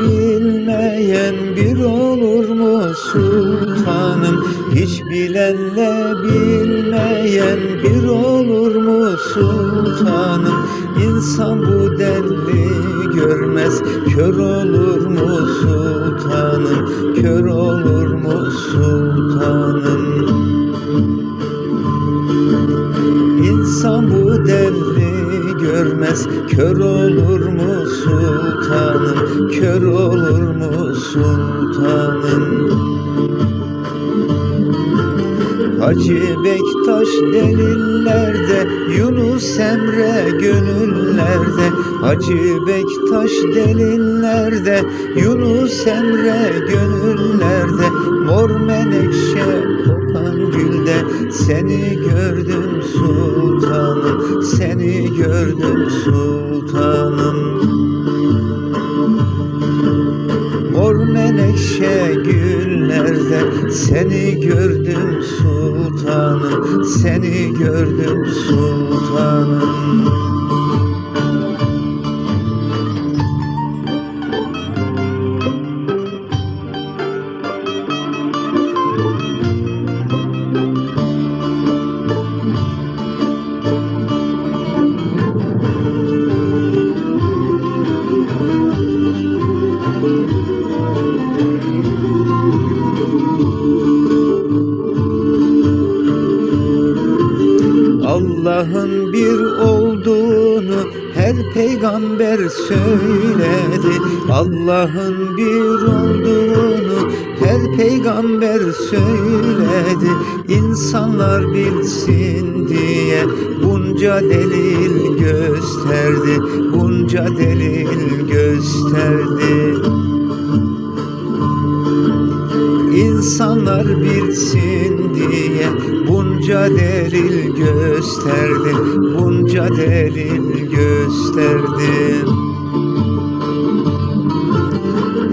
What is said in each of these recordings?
bilmeyen bir olur mu sultanım? Hiç bilenle bilmeyen bir olur mu sultanım? İnsan bu denli görmez. Kör olur mu sultanım? Kör olur mu sultanım? İnsan bu denli görmez. Kör olur mu sultanım Kör olur mu sultanım? Hacı Bektaş delillerde Yunus Emre gönüllerde. Hacı Bektaş delillerde Yunus Emre gönüllerde. Mor menekşe kokan gülde Seni gördüm sultanım. Seni gördüm sultanım güllerde seni gördüm sultanım Seni gördüm sultanım Allah'ın bir olduğunu her peygamber söyledi. Allah'ın bir olduğunu her peygamber söyledi. İnsanlar bilsin diye bunca delil gösterdi. Bunca delil gösterdi. İnsanlar bilsin diye bunca delil gösterdi, bunca delil gösterdi.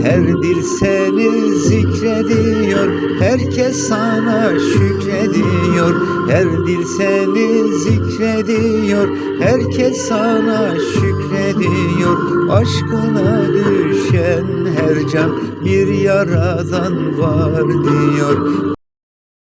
Her dil seni zikrediyor, herkes sana şükrediyor. Her dil seni zikrediyor, herkes sana şükrediyor. Aşkına düşen her can bir yaradan var diyor.